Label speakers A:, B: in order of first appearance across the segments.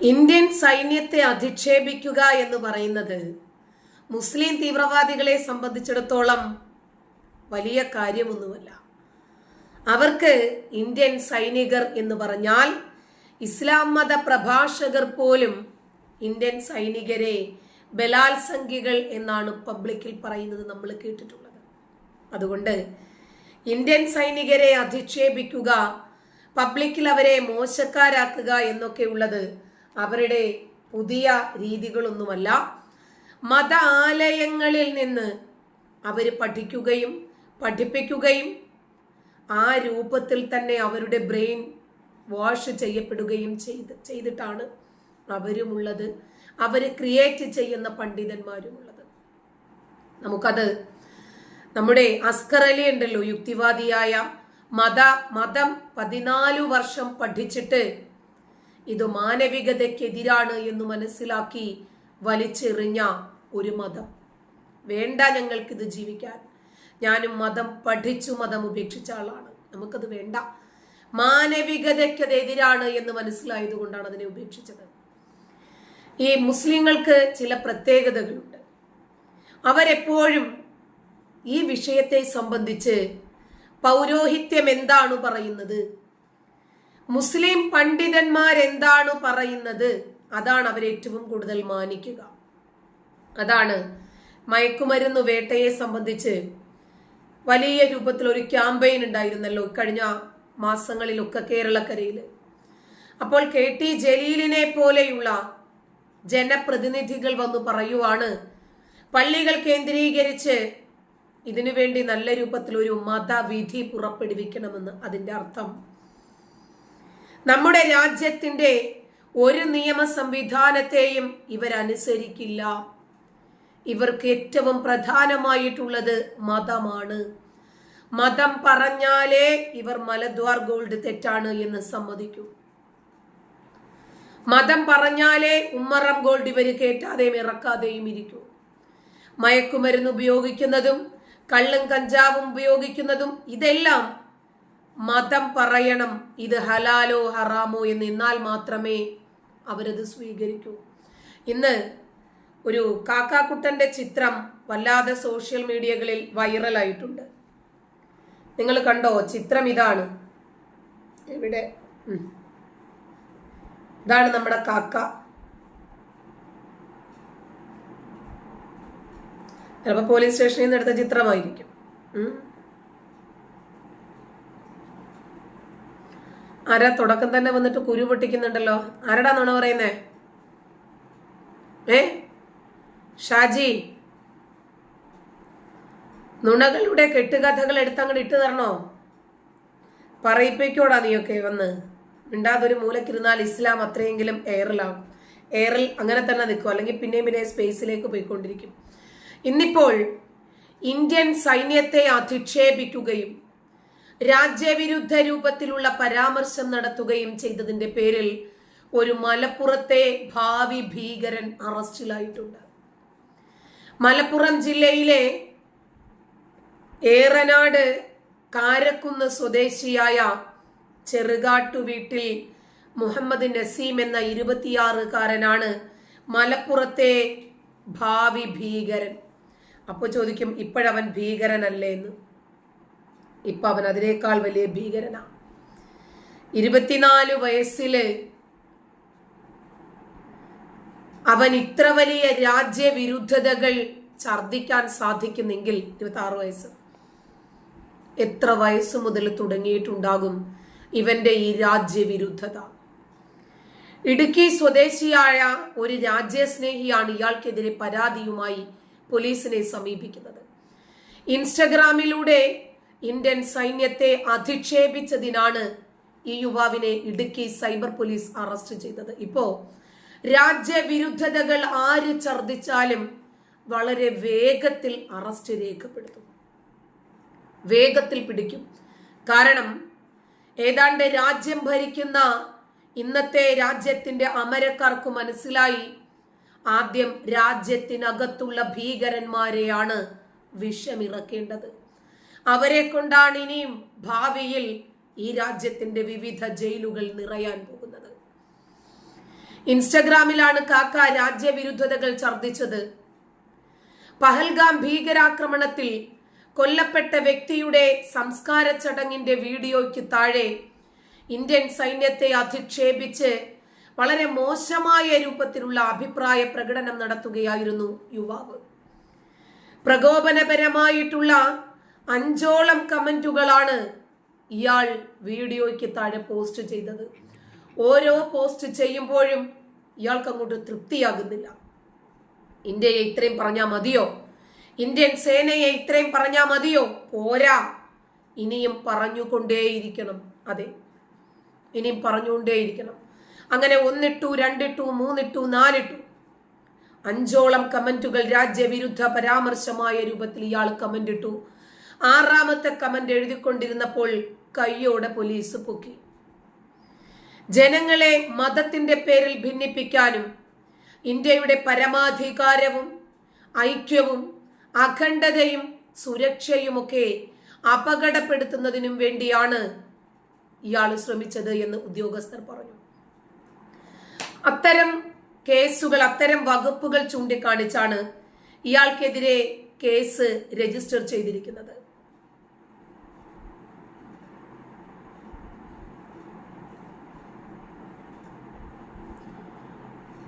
A: Indian സൈന്യത്തെ അധിക്ഷേപിക്കുക എന്ന് പറയുന്നത് മുസ്ലിം തീവ്രവാദികളെ സംബന്ധിച്ചിടത്തോളം വലിയ കാര്യമൊന്നുമല്ല. അവർക്ക് ഇന്ത്യൻ സൈനികർ എന്ന് പറഞ്ഞാൽ ഇസ്ലാം മത പ്രഭാഷകർ പോലും ഇന്ത്യൻ സൈനികരെ ബലാത്സംഖികൾ എന്നാണ് പബ്ലിക്കിൽ പറയുന്നത് നമ്മൾ കേട്ടിട്ടുള്ളത്. അതുകൊണ്ട് ഇന്ത്യൻ സൈനികരെ അധിക്ഷേപിക്കുക പബ്ലിക്കിൽ അവരെ മോശക്കാരാക്കുക എന്നൊക്കെ ഉള്ളത് അവരുടെ പുതിയ രീതികളൊന്നുമല്ല. മത ആലയങ്ങളിൽ നിന്ന് അവർ പഠിക്കുകയും പഠിപ്പിക്കുകയും ആ രൂപത്തിൽ തന്നെ അവരുടെ ബ്രെയിൻ വാഷ് ചെയ്യപ്പെടുകയും ചെയ്ത് ചെയ്തിട്ടാണ് അവരുമുള്ളത്. അവർ ക്രിയേറ്റ് ചെയ്യുന്ന പണ്ഡിതന്മാരുമുള്ളത്. നമുക്കത് നമ്മുടെ അസ്കർ അലി ഉണ്ടല്ലോ യുക്തിവാദിയായ മത മതം പതിനാലു വർഷം പഠിച്ചിട്ട് ഇത് മാനവികതയ്ക്കെതിരാണ് എന്ന് മനസ്സിലാക്കി വലിച്ചെറിഞ്ഞ ഒരു മതം. വേണ്ട ഞങ്ങൾക്കിത് ജീവിക്കാൻ. ഞാനും മതം പഠിച്ചു മതം ഉപേക്ഷിച്ച ആളാണ്. നമുക്കത് വേണ്ട. മാനവികതയ്ക്കത് എതിരാണ് എന്ന് മനസ്സിലായത് കൊണ്ടാണ് അതിനെ ഉപേക്ഷിച്ചത്. ഈ മുസ്ലിങ്ങൾക്ക് ചില പ്രത്യേകതകളുണ്ട്. അവരെപ്പോഴും ഈ വിഷയത്തെ സംബന്ധിച്ച് പൗരോഹിത്യം എന്താണ് പറയുന്നത്? മുസ്ലിം പണ്ഡിതന്മാർ എന്താണ് പറയുന്നത്? അതാണ് അവർ ഏറ്റവും കൂടുതൽ മാനിക്കുക. അതാണ് മയക്കുമരുന്ന് വേട്ടയെ സംബന്ധിച്ച് വലിയ രൂപത്തിൽ ഒരു ക്യാമ്പയിൻ ഉണ്ടായിരുന്നല്ലോ കഴിഞ്ഞ മാസങ്ങളിലൊക്കെ കേരളക്കരയിൽ അപ്പോൾ കെ ടി ജലീലിനെ പോലെയുള്ള ജനപ്രതിനിധികൾ വന്നു പറയുവാണ് പള്ളികൾ കേന്ദ്രീകരിച്ച് ഇതിനുവേണ്ടി നല്ല രൂപത്തിൽ ഒരു മതവിധി പുറപ്പെടുവിക്കണമെന്ന്. അതിന്റെ അർത്ഥം നമ്മുടെ രാജ്യത്തിന്റെ ഒരു നിയമ സംവിധാനത്തെയും ഇവരനുസരിക്കില്ല. ഇവർക്ക് ഏറ്റവും പ്രധാനമായിട്ടുള്ളത് മതമാണ്. മതം പറഞ്ഞാലേ ഇവർ മലദ്വാർ ഗോൾഡ് തെറ്റാണ് എന്ന് സമ്മതിക്കൂ. മതം പറഞ്ഞാലേ ഉമ്മറം ഗോൾഡ് ഇവർ കേട്ടാതെയും ഇറക്കാതെയും ഇരിക്കൂ. മയക്കുമരുന്ന് ഉപയോഗിക്കുന്നതും കള്ളും കഞ്ചാവും ഉപയോഗിക്കുന്നതും ഇതെല്ലാം മതം പറയണം. ഇത് ഹലാലോ ഹറാമോ എന്ന് എന്നാൽ മാത്രമേ അവരത് സ്വീകരിക്കൂ. ഇന്ന് ഒരു കാക്കാക്കുട്ടന്റെ ചിത്രം വല്ലാതെ സോഷ്യൽ മീഡിയകളിൽ വൈറലായിട്ടുണ്ട്. നിങ്ങൾ കണ്ടോ? ചിത്രം ഇതാണ്. ഇവിടെ ഇതാണ് നമ്മുടെ കാക്ക. ചിലപ്പോൾ പോലീസ് സ്റ്റേഷനിൽ നിന്ന് എടുത്ത ചിത്രമായിരിക്കും ആരാ തുടക്കം തന്നെ വന്നിട്ട് കുരു പൊട്ടിക്കുന്നുണ്ടല്ലോ? ആരടാ നുണ പറയുന്നേ? ഏ? ഷാജി. നുണകളുടെ കെട്ടുകഥകൾ എടുത്ത് അങ്ങോട്ട് ഇട്ട് തരണോ? പറയിപ്പിക്കോടാ നീയൊക്കെ വന്ന്. മിണ്ടാതൊരു മൂലക്കിരുന്നാൽ ഇസ്ലാം അത്രയെങ്കിലും എയറിലാവും എയറിൽ അങ്ങനെ തന്നെ നിൽക്കും. അല്ലെങ്കിൽ പിന്നെയും പിന്നെ സ്പേസിലേക്ക് പോയിക്കൊണ്ടിരിക്കും. ഇന്നിപ്പോൾ ഇന്ത്യൻ സൈന്യത്തെ അധിക്ഷേപിക്കുകയും രാജ്യവിരുദ്ധ രൂപത്തിലുള്ള പരാമർശം നടത്തുകയും ചെയ്തതിന്റെ പേരിൽ ഒരു മലപ്പുറത്തെ ഭാവി ഭീകരൻ അറസ്റ്റിലായിട്ടുണ്ട്. മലപ്പുറം ജില്ലയിലെ ഏറനാട് കാരക്കുന്ന് സ്വദേശിയായ ചെറുകാട്ടു വീട്ടിൽ മുഹമ്മദ് നസീം എന്ന ഇരുപത്തിയാറുകാരനാണ് മലപ്പുറത്തെ ഭാവി ഭീകരൻ. അപ്പോൾ ചോദിക്കും ഇപ്പോഴവൻ ഭീകരനല്ലേ എന്ന്. ഇപ്പൊ അവൻ അതിനേക്കാൾ വലിയ ഭീകരനാണ് ഇരുപത്തിനാല് വയസ്സിൽ അവൻ ഇത്ര വലിയ രാജ്യവിരുദ്ധതകൾ ഛർദിക്കാൻ സാധിക്കുന്നെങ്കിൽ ഇരുപത്തി ആറ് വയസ്സ്. എത്ര വയസ്സ് മുതൽ തുടങ്ങിയിട്ടുണ്ടാകും ഇവന്റെ ഈ രാജ്യവിരുദ്ധത? ഇടുക്കി സ്വദേശിയായ ഒരു രാജ്യസ്നേഹിയാണ് ഇയാൾക്കെതിരെ പരാതിയുമായി പോലീസിനെ സമീപിക്കുന്നത്. ഇൻസ്റ്റഗ്രാമിലൂടെ ഇന്ത്യൻ സൈന്യത്തെ അധിക്ഷേപിച്ചതിനാണ് ഈ യുവാവിനെ ഇടുക്കി സൈബർ പോലീസ് അറസ്റ്റ് ചെയ്തത്. ഇപ്പോ രാജ്യവിരുദ്ധതകൾ ആര് ഛർദിച്ചാലും വളരെ വേഗത്തിൽ അറസ്റ്റ് രേഖപ്പെടുത്തും. വേഗത്തിൽ പിടിക്കും. കാരണം ഏതാണ്ട് രാജ്യം ഭരിക്കുന്ന ഇന്നത്തെ രാജ്യത്തിന്റെ അമരക്കാർക്ക് മനസ്സിലായി ആദ്യം രാജ്യത്തിനകത്തുള്ള ഭീകരന്മാരെയാണ് വിഷമിറക്കേണ്ടത്. അവരെ കൊണ്ടാണ് ഇനിയും ഭാവിയിൽ ഈ രാജ്യത്തിന്റെ വിവിധ ജയിലുകൾ നിറയാൻ പോകുന്നത്. ഇൻസ്റ്റഗ്രാമിലാണ് കാക്ക രാജ്യവിരുദ്ധതകൾ ഛർദിച്ചത് പഹൽഗാം ഭീകരാക്രമണത്തിൽ കൊല്ലപ്പെട്ട വ്യക്തിയുടെ സംസ്കാര ചടങ്ങിന്റെ വീഡിയോയ്ക്ക് താഴെ ഇന്ത്യൻ സൈന്യത്തെ അധിക്ഷേപിച്ച് വളരെ മോശമായ രൂപത്തിലുള്ള അഭിപ്രായ പ്രകടനം നടത്തുകയായിരുന്നു യുവാവ്. പ്രകോപനപരമായിട്ടുള്ള അഞ്ചോളം കമന്റുകളാണ് ഇയാൾ വീഡിയോയ്ക്ക് താഴെ പോസ്റ്റ് ചെയ്തത്. ഓരോ പോസ്റ്റ് ചെയ്യുമ്പോഴും ഇയാൾക്ക് അങ്ങോട്ട് തൃപ്തിയാകുന്നില്ല. ഇന്ത്യയെ ഇത്രയും പറഞ്ഞാൽ മതിയോ? ഇന്ത്യൻ സേനയെ ഇത്രയും പറഞ്ഞാൽ മതിയോ? പോരാ. ഇനിയും പറഞ്ഞുകൊണ്ടേയിരിക്കണം. അതെ ഇനിയും പറഞ്ഞുകൊണ്ടേയിരിക്കണം. അങ്ങനെ ഒന്നിട്ടു രണ്ടിട്ടു മൂന്നിട്ടു നാലിട്ടു. അഞ്ചോളം കമന്റുകൾ രാജ്യവിരുദ്ധ പരാമർശമായ രൂപത്തിൽ ഇയാൾ കമന്റ് ഇട്ടു ആറാമത്തെ കമന്റ് എഴുതിക്കൊണ്ടിരുന്നപ്പോൾ കയ്യോടെ പോലീസ് പൊക്കി. ജനങ്ങളെ മതത്തിന്റെ പേരിൽ ഭിന്നിപ്പിക്കാനും ഇന്ത്യയുടെ പരമാധികാരവും ഐക്യവും അഖണ്ഡതയും സുരക്ഷയുമൊക്കെ അപകടപ്പെടുത്തുന്നതിനും വേണ്ടിയാണ് ഇയാൾ ശ്രമിച്ചത് എന്ന് ഉദ്യോഗസ്ഥർ പറഞ്ഞു. അത്തരം കേസുകൾ അത്തരം വകുപ്പുകൾ ചൂണ്ടിക്കാണിച്ചാണ് ഇയാൾക്കെതിരെ കേസ് രജിസ്റ്റർ ചെയ്തിരിക്കുന്നത്.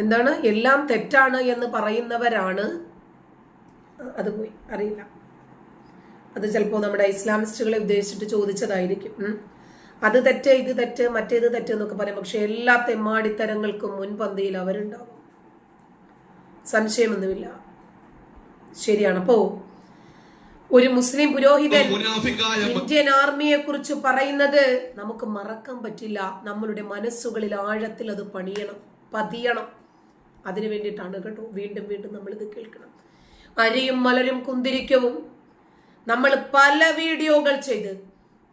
A: എന്താണ്? എല്ലാം തെറ്റാണ് എന്ന് പറയുന്നവരാണ്. അത് പോയി. അറിയില്ല. അത് ചിലപ്പോൾ നമ്മുടെ ഇസ്ലാമിസ്റ്റുകളെ ഉദ്ദേശിച്ചിട്ട് ചോദിച്ചതായിരിക്കും. അത് തെറ്റ് ഇത് തെറ്റ് മറ്റേത് തെറ്റ് എന്നൊക്കെ പറയും. പക്ഷെ എല്ലാ തെമ്മാടിത്തരങ്ങൾക്കും മുൻപന്തിയിൽ അവരുണ്ടാവും. സംശയമൊന്നുമില്ല. ശരിയാണ്. അപ്പോ ഒരു മുസ്ലിം പുരോഹിതൻ ഇന്ത്യൻ ആർമിയെ കുറിച്ച് പറയുന്നത് നമുക്ക് മറക്കാൻ പറ്റില്ല. നമ്മളുടെ മനസ്സുകളിൽ ആഴത്തിൽ അത് പണിയണം പതിയണം. അതിനു വേണ്ടിയിട്ടാണ് കേട്ടോ വീണ്ടും വീണ്ടും നമ്മൾ ഇത് കേൾക്കണം. അരിയും മലരും കുന്തിരിക്കവും നമ്മൾ പല വീഡിയോകൾ ചെയ്ത്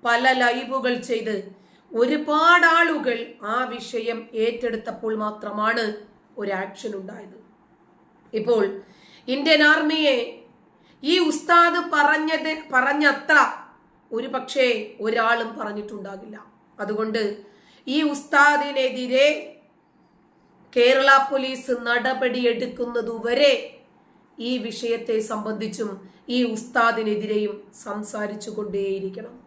A: പല ലൈവുകൾ ചെയ്ത് ഒരുപാട് ആളുകൾ ആ വിഷയം ഏറ്റെടുത്തപ്പോൾ മാത്രമാണ് ഒരു ആക്ഷൻ ഉണ്ടായത്. ഇപ്പോൾ ഇന്ത്യൻ ആർമിയെ ഈ ഉസ്താദ് പറഞ്ഞത് പറഞ്ഞത്ര ഒരു പക്ഷേ ഒരാളും പറഞ്ഞിട്ടുണ്ടാകില്ല. അതുകൊണ്ട് ഈ ഉസ്താദിനെതിരെ കേരള പോലീസ് നടപടി എടുക്കുന്നതുവരെ ഈ വിഷയത്തെ സംബന്ധിച്ചും ഈ ഉസ്താദിനെതിരെയും സംസാരിച്ചു കൊണ്ടേയിരിക്കണം.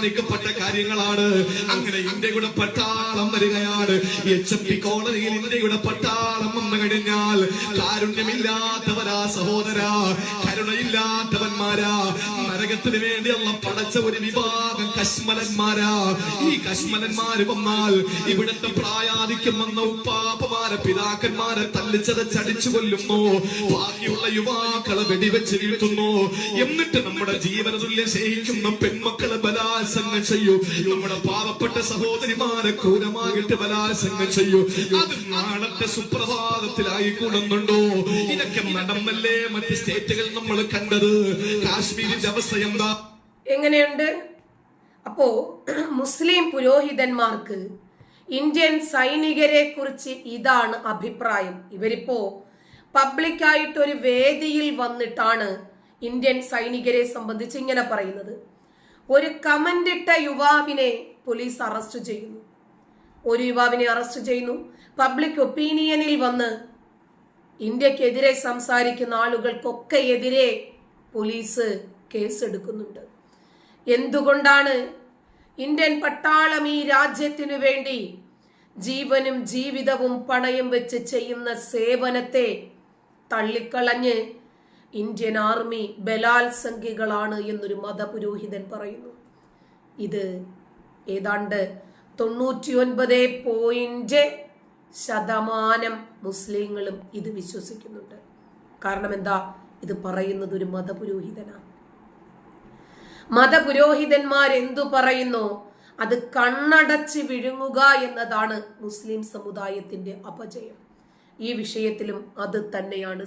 B: തീരുമാനിക്കപ്പെട്ട കാര്യങ്ങളാണ്. അങ്ങനെ ഇന്ത്യയുടെ പട്ടാളം വരികയാണ്. എച്ച് എം പി കോളനിയിൽ ഇന്ത്യയുടെ പട്ടാളം വന്നു കഴിഞ്ഞാൽ കാരുണ്യമില്ലാത്തവരാ സഹോദര. കരുണയില്ലാത്തവന്മാരാ നരകത്തിന് വേണ്ടിയുള്ള പടച്ച ഒരു വിഭാഗം കശ്മലന്മാരാ. ഈ കശ്മലന്മാര് വന്നാൽ ഇവിടുത്തെ പ്രായാധിക്യം വന്ന ഉപ്പാപ്പമാരെ പിതാക്കന്മാരെ തല്ലിച്ചതച്ചടിച്ചു കൊല്ലുന്നു ബാക്കിയുള്ള യുവാക്കളെ വെടിവെച്ച് വീഴ്ത്തുന്നു. എന്നിട്ട് നമ്മുടെ ജീവന തുല്യം സ്നേഹിക്കുന്ന പെൺമക്കളെ ബലാത്സംഗം ചെയ്യൂ. നമ്മുടെ പാവപ്പെട്ട സഹോദരിമാരെ ക്രൂരമായിട്ട് ബലാത്സംഗം ചെയ്യൂ. അത് നാളത്തെ സുപ്രഭാതത്തിലായി കൂടുന്നുണ്ടോ? ഇതൊക്കെ നടന്നല്ലേ മറ്റ് സ്റ്റേറ്റുകൾ നമ്മൾ കണ്ടത്? കാശ്മീരിന്റെ അവസ്ഥ എന്താ?
A: എങ്ങനെയുണ്ട്? അപ്പോ മുസ്ലിം പുരോഹിതന്മാർക്ക് ഇന്ത്യൻ സൈനികരെ കുറിച്ച് ഇതാണ് അഭിപ്രായം. ഇവരിപ്പോ പബ്ലിക്കായിട്ട് ഒരു വേദിയിൽ വന്നിട്ടാണ് ഇന്ത്യൻ സൈനികരെ സംബന്ധിച്ച് ഇങ്ങനെ പറയുന്നത്. ഒരു കമന്റ് ഇട്ട യുവാവിനെ പോലീസ് അറസ്റ്റ് ചെയ്യുന്നു. ഒരു യുവാവിനെ അറസ്റ്റ് ചെയ്യുന്നു. പബ്ലിക് ഒപ്പീനിയനിൽ വന്ന് ഇന്ത്യക്കെതിരെ സംസാരിക്കുന്ന ആളുകൾക്കൊക്കെ എതിരെ പോലീസ് കേസെടുക്കുന്നുണ്ട്. എന്തുകൊണ്ടാണ് ഇന്ത്യൻ പട്ടാളം ഈ രാജ്യത്തിനു വേണ്ടി ജീവനും ജീവിതവും പണയും വെച്ച് ചെയ്യുന്ന സേവനത്തെ തള്ളിക്കളഞ്ഞ് ഇന്ത്യൻ ആർമി ബലാത്സംഖികളാണ് എന്നൊരു മതപുരോഹിതൻ പറയുന്നു. ഇത് ഏതാണ്ട് തൊണ്ണൂറ്റിയൊൻപത് പോയിന്റ് ശതമാനം മുസ്ലിങ്ങളും ഇത് വിശ്വസിക്കുന്നുണ്ട്. കാരണം എന്താ? ഇത് പറയുന്നത് ഒരു മതപുരോഹിതനാണ് മതപുരോഹിതന്മാർ എന്തു പറയുന്നു? അത് കണ്ണടച്ച് വിഴുങ്ങുക എന്നതാണ് മുസ്ലിം സമുദായത്തിന്റെ അപജയം. ഈ വിഷയത്തിലും അത് തന്നെയാണ്.